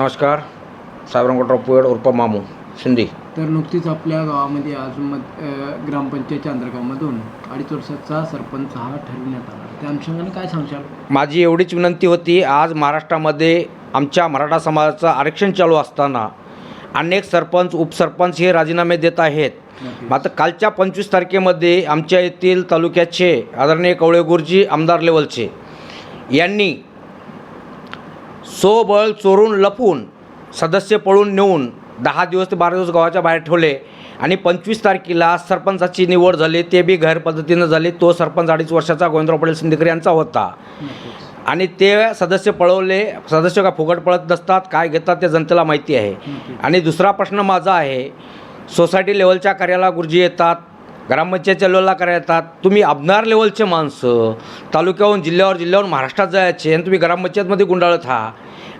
नमस्कार साबरंगोटराव पुयड उर्फ मामू शिंदे. तर नुकतीच आपल्या गावामध्ये आज मध अ, ग्रामपंचायतच्या अंतर्गावामधून अडीच वर्षाचा सरपंच हा ठरविण्यात आला. त्या अनुषंगाने काय सांगशाल? माझी एवढीच विनंती होती आज महाराष्ट्रामध्ये आमच्या मराठा समाजाचं आरक्षण चालू असताना अनेक सरपंच उपसरपंच हे राजीनामे देत आहेत. मात्र कालच्या पंचवीस तारखेमध्ये आमच्या येथील तालुक्याचे आदरणीय कवळे गुरुजी आमदार लेवलचे यांनी सोबळ चोरून लपून सदस्य पळून नेऊन दहा दिवस ते बारा दिवस गावाच्या बाहेर ठेवले आणि पंचवीस तारखेला सरपंचाची निवड झाली ते बी गैर पद्धतीनं झाली. तो सरपंच अडीच वर्षाचा गोविंदराव पटेल सिंदेकर यांचा होता. आणि ते सदस्य पळवले सदस्य का फुकट पळत नसतात काय घेतात ते जनतेला माहिती आहे. आणि दुसरा प्रश्न माझा आहे सोसायटी लेवलच्या कार्याला गुरुजी येतात ग्रामपंचायतच्या लेवलला करायला येतात तुम्ही अबनार लेवलचे माणसं तालुक्याहून जिल्ह्यावर जिल्ह्यावरून महाराष्ट्रात जायचे आणि तुम्ही ग्रामपंचायतमध्ये गुंडाळत हा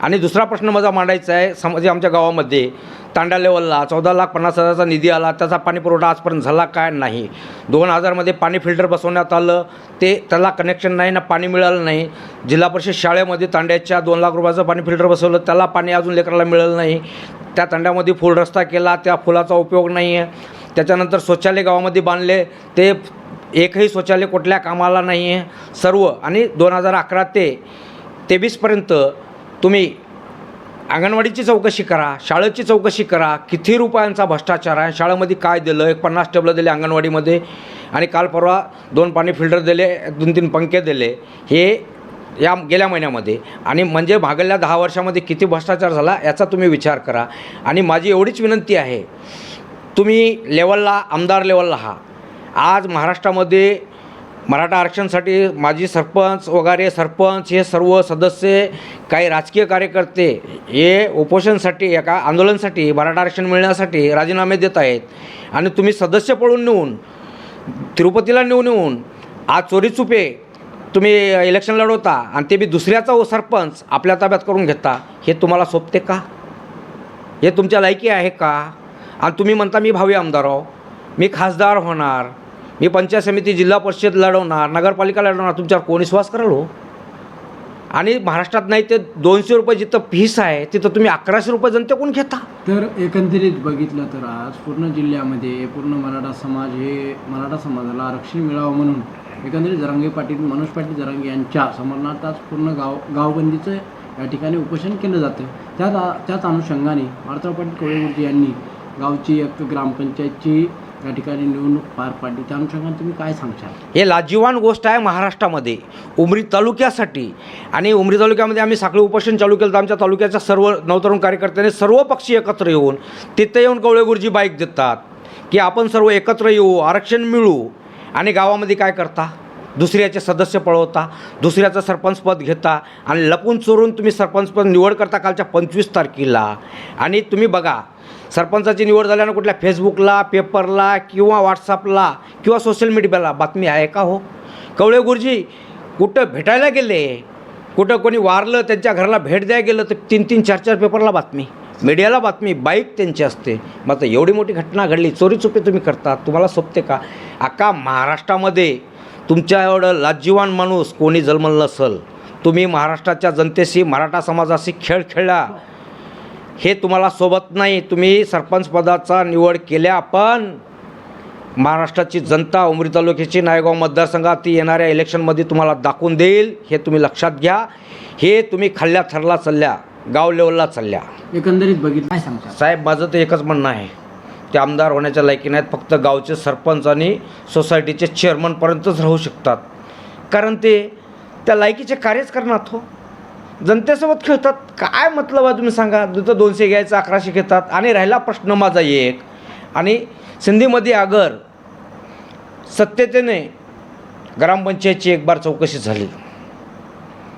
आणि दुसरा प्रश्न माझा मांडायचा आहे समज आमच्या गावामध्ये तांडा लेवलला चौदा लाख पन्नास हजाराचा निधी आला त्याचा पाणी पुरवठा आजपर्यंत झाला काय नाही? दोन हजारमध्ये पाणी फिल्टर बसवण्यात आलं ते त्याला कनेक्शन नाही ना पाणी मिळालं नाही. जिल्हा परिषद शाळेमध्ये तांड्याच्या दोन लाख रुपयाचं पाणी फिल्टर बसवलं त्याला पाणी अजून लेकराला मिळालं नाही. त्या तांड्यामध्ये फुल रस्ता केला त्या फुलाचा उपयोग नाही आहे त्याच्यानंतर शौचालय गावामध्ये बांधले. ते एकही शौचालय कुठल्या कामाला नाही आहे सर्व आणि दोन हजार अकरा ते तेवीसपर्यंत तुम्ही अंगणवाडीची चौकशी करा शाळेची चौकशी करा. किती रुपयांचा भ्रष्टाचार आहे. शाळेमध्ये काय दिलं? एक पन्नास टेबलं दिले अंगणवाडीमध्ये आणि काल परवा दोन पाणी फिल्टर दिले दोन तीन पंखे दिले. हे या गेल्या महिन्यामध्ये. आणि म्हणजे भागल्या दहा वर्षामध्ये किती भ्रष्टाचार झाला याचा तुम्ही विचार करा. आणि माझी एवढीच विनंती आहे तुम्ही लेवलला आमदार लेवलला हा. आज महाराष्ट्रामध्ये मराठा आरक्षणसाठी माजी सरपंच वगैरे सरपंच हे सर्व सदस्य काही राजकीय कार्यकर्ते हे उपोषणसाठी एका आंदोलनासाठी मराठा आरक्षण मिळण्यासाठी राजीनामे देत आहेत. आणि तुम्ही सदस्य पळून नेऊन तिरुपतीला नेऊन येऊन आज चोरी चुपे तुम्ही इलेक्शन लढवता आणि ते बी दुसऱ्याचा सरपंच आपल्या ताब्यात करून घेता हे तुम्हाला सोपते का? हे तुमच्या लायकी आहे का? आणि तुम्ही म्हणता मी भावी आमदार आहो. मी खासदार होणार. मी पंचायत समिती जिल्हा परिषद लढवणार. नगरपालिका लढवणार. तुमच्यावर कोण विश्वास कराल हो? आणि महाराष्ट्रात नाही ते दोनशे रुपये जिथं फीस आहे तिथं तुम्ही अकराशे रुपये जनतेकडून घेता? तर एकंदरीत बघितलं तर आज पूर्ण जिल्ह्यामध्ये पूर्ण मराठा समाज हे मराठा समाजाला आरक्षण मिळावं म्हणून एकंदरीत जरांगे पाटील मनोज पाटील जरांगे यांच्या समरनाथ आज पूर्ण गाव गावबंदीचं या ठिकाणी उपोषण केलं जातं. त्याच त्याच अनुषंगाने मारुतराव पाटील कोळेगुरुजी यांनी गावची एक ग्रामपंचायतची या ठिकाणी निवडणूक पार पाडली. त्या अनुषंगाने तुम्ही काय सांगशाल? हे लाजीवान गोष्ट आहे महाराष्ट्रामध्ये. उमरी तालुक्यासाठी आणि उमरी तालुक्यामध्ये आम्ही साखळी उपोषण चालू केलं तर आमच्या तालुक्याच्या सर्व नवतरुण कार्यकर्त्यांनी सर्व पक्षी एकत्र येऊन तिथे येऊन कवळे गुरुजी बाईक देतात की आपण सर्व एकत्र येऊ आरक्षण मिळू. आणि गावामध्ये काय करता? दुसऱ्याचे सदस्य पळवता दुसऱ्याचं सरपंचपद घेता आणि लपून चोरून तुम्ही सरपंचपद निवड करता कालच्या पंचवीस तारखेला. आणि तुम्ही बघा सरपंचाची निवड झाल्यानं कुठल्या फेसबुकला पेपरला किंवा व्हॉट्सअपला किंवा सोशल मीडियाला बातमी आहे का हो? कवळे गुरुजी कुठं भेटायला गेले? कुठं कोणी वारलं त्यांच्या घराला भेट द्यायला गेलं तर तीन तीन चार चार पेपरला बातमी. मीडियाला बातमी बाईक त्यांची असते. मग आता एवढी मोठी घटना घडली चोरी चुपे तुम्ही करता तुम्हाला सोपते का? अख्खा महाराष्ट्रामध्ये तुमच्या एवढं लाजीवान माणूस कोणी जन्मल नसल तुम्ही महाराष्ट्राच्या जनतेशी मराठा समाजाशी खेळ खेळला हे तुम्हाला सोबत नाही. तुम्ही सरपंच पदाचा निवड केल्या पण महाराष्ट्राची जनता उमरी तालुक्याची नायगाव मतदारसंघात ती येणाऱ्या इलेक्शनमध्ये तुम्हाला दाखवून देईल. हे तुम्ही लक्षात घ्या. हे तुम्ही खाल्ल्या थरला चालल्या गाव लेवलला चालल्या. एकंदरीत बघितलं काय साहेब माझं तर एकच म्हणणं आहे. ते आमदार होण्याच्या लायकी नाहीत फक्त गावचे सरपंच आणि सोसायटीचे चेअरमनपर्यंतच राहू शकतात. कारण ते त्या लायकीचे कार्यच करणार हो. जनतेसोबत खेळतात. काय मतलब आहे तुम्ही सांगा. तिथं दोनशे घ्यायचं अकराशे घेतात. आणि राहिला प्रश्न माझा एक. आणि सिंधीमध्ये अगर सत्यतेने ग्रामपंचायतची एक बार चौकशी झाली.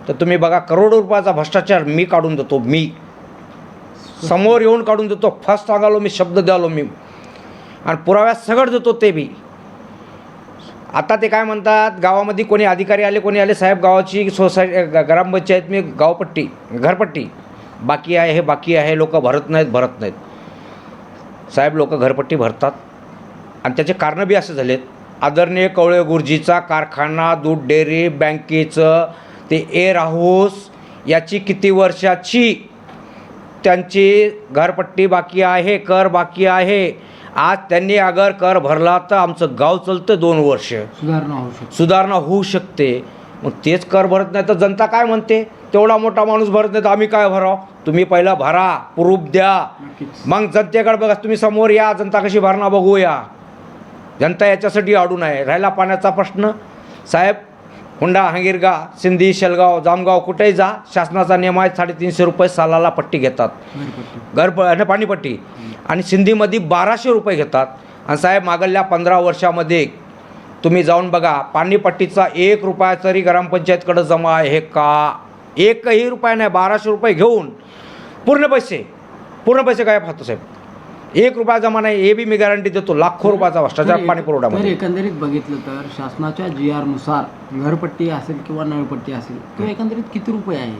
तर तुम्ही बघा करोडो रुपयाचा भ्रष्टाचार मी काढून देतो मी. समोर येऊन काढून देतो. फर्स्ट सांगालो मी शब्द द्यालो मी. आणि पुराव्यात सगळं देतो ते बी. आता ते काय म्हणतात गावामध्ये कोणी अधिकारी आले कोणी आले साहेब गावाची सोसायटी ग्रामपंचायत मी गावपट्टी घरपट्टी. बाकी आहे हे बाकी आहे लोक भरत नाहीत भरत नाहीत. साहेब लोक घरपट्टी भरतात. आणि त्याचे कारणं बी असे झालेत. आदरणीय कवळे गुरुजीचा कारखाना दूध डेअरी बँकेचं ते एअर हाऊस याची किती वर्षाची? त्यांची घरपट्टी बाकी आहे कर बाकी आहे. आज त्यांनी अगर कर भरला तर आमचं गाव चालतं दोन वर्ष. सुधारणा होऊ शकते. सुधारणा होऊ शकते. मग तेच कर भरत नाही तर जनता काय म्हणते? तेवढा मोठा माणूस भरत नाही तर आम्ही काय भराव? तुम्ही पहिला भरा प्रूफ द्या. मग जनतेकडे बघा तुम्ही समोर या जनता कशी भरणा बघूया. जनता याच्यासाठी अडून आहे. राहिला पाण्याचा प्रश्न. साहेब हुंडा हंगीरगा सिंधी शेलगाव जामगाव कुठेही जा शासनाचा नियम आहे साडेतीनशे रुपये सालाला पट्टी घेतात. घरपट्टी घर आणि पाणीपट्टी आणि सिंधीमध्ये बाराशे रुपये घेतात. आणि साहेब मागल्या पंधरा वर्षामध्ये तुम्ही जाऊन बघा पाणीपट्टीचा एक रुपया तरी ग्रामपंचायतकडं जमा आहे का? एकही रुपया नाही बाराशे रुपये घेऊन पूर्ण पैसे पूर्ण पैसे काय पाहतो साहेब. एक रुपया जमा नाही हे बी मी गॅरंटी देतो. लाखो रुपयाचा भ्रष्टाचार पाणी पुरवठ्यामध्ये एकंदरीत बघितलं तर शासनाच्या जी आरनुसार घरपट्टी असेल किंवा नळपट्टी असेल तो एकंदरीत किती रुपये आहे?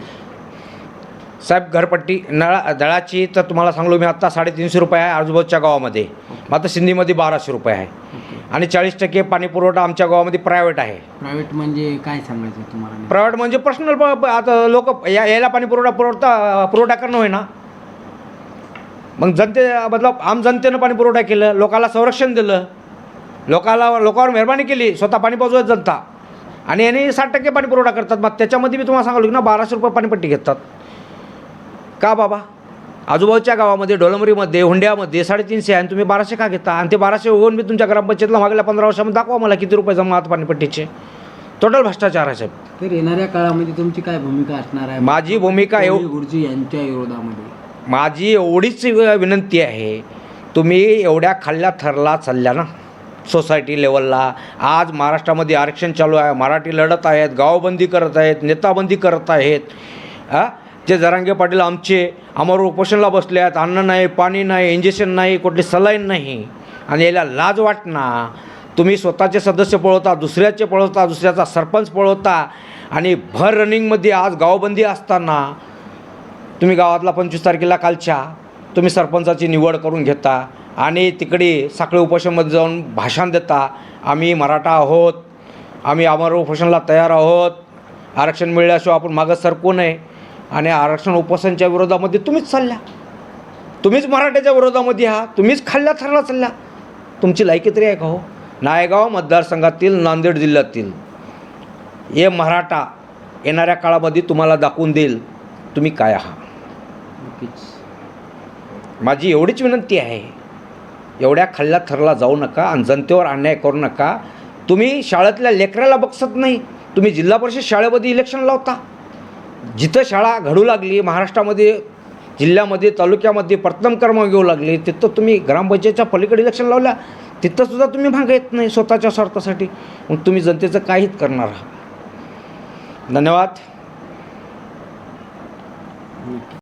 साहेब घरपट्टी नळा दळाची तर तुम्हाला सांगलो मी आत्ता साडेतीनशे रुपये आहे आजूबाजूच्या गावामध्ये. मात्र सिंधीमध्ये बाराशे रुपये आहे. आणि चाळीस टक्के पाणी पुरवठा आमच्या गावामध्ये प्रायव्हेट आहे. प्रायव्हेट म्हणजे काय सांगायचं तुम्हाला? प्रायव्हेट म्हणजे पर्सनल आता लोक या यायला पाणी पुरवठा पुरवठा पुरवठा करणं होय ना मग जनते मतलब आम जनतेनं पाणी पुरवठा केलं लोकाला संरक्षण दिलं लोकाला लोकांवर मेहरबानी केली स्वतः पाणी पाजवत जनता. आणि यांनी साठ टक्के पाणी पुरवठा करतात. मग त्याच्यामध्ये मी तुम्हाला सांगालो की ना बाराशे रुपये पाणीपट्टी घेतात. का बाबा? आजूबाजूच्या गावामध्ये डोलमरीमध्ये हुंड्यामध्ये साडेतीनशे आहे आणि तुम्ही बाराशे का घेता? आणि ते बाराशे होऊन मी तुमच्या ग्रामपंचायतला मागल्या पंधरा वर्षामध्ये दाखवा मला किती रुपये जमा आहेत पाणीपट्टीचे. टोटल भ्रष्टाचार आहे साहेब. तर येणाऱ्या काळामध्ये तुमची काय भूमिका असणार आहे? माझी भूमिका गुरुजी यांच्या विरोधामध्ये. माझी एवढीच विनंती आहे तुम्ही एवढ्या खाल्ल्या थरला चालल्या ना. सोसायटी लेवलला आज महाराष्ट्रामध्ये आरक्षण चालू आहे मराठी लढत आहेत गावबंदी करत आहेत नेताबंदी करत आहेत. हां जे जरांगे पाटील आमचे आम्हावर उपोषणला बसले आहेत. अन्न नाही पाणी नाही इंजेक्शन नाही कुठली सलाईन नाही. आणि याला लाज वाटना. तुम्ही स्वतःचे सदस्य पळवता दुसऱ्याचे पळवता दुसऱ्याचा सरपंच पळवता. आणि भर रनिंगमध्ये आज गावबंदी असताना तुम्ही गावातला पंचवीस तारखेला कालच्या तुम्ही सरपंचाची निवड करून घेता आणि तिकडे साखळी उपोषणमध्ये जाऊन भाषण देता. आम्ही मराठा आहोत आम्ही अमर उपोषणाला तयार आहोत. आरक्षण मिळल्याशिवाय आपण मागं सरकू नये. आणि आरक्षण उपोषणच्या विरोधामध्ये तुम्हीच चालल्या तुम्हीच मराठ्याच्या विरोधामध्ये आहात तुम्हीच खाल्ल्या थरला चालल्या तुमची लायकी तरी आहे का हो? नायगाव मतदारसंघातील नांदेड जिल्ह्यातील हे मराठा येणाऱ्या काळामध्ये तुम्हाला दाखवून देईल. तुम्ही काय आहात? माझी एवढीच विनंती आहे. एवढ्या खाल्ल्या थरला जाऊ नका आणि जनतेवर अन्याय करू नका. तुम्ही शाळेतल्या लेकराला बघसत नाही. तुम्ही जिल्हा परिषद शाळेमध्ये इलेक्शन लावता. जिथं शाळा घडू लागली महाराष्ट्रामध्ये जिल्ह्यामध्ये तालुक्यामध्ये प्रथम क्रमांक घेऊ लागले तिथं तुम्ही ग्रामपंचायतच्या पलीकडे इलेक्शन लावल्या तिथंसुद्धा तुम्ही मागं येत नाही स्वतःच्या स्वार्थासाठी. मग तुम्ही जनतेचं काहीच करणार आहात? धन्यवाद.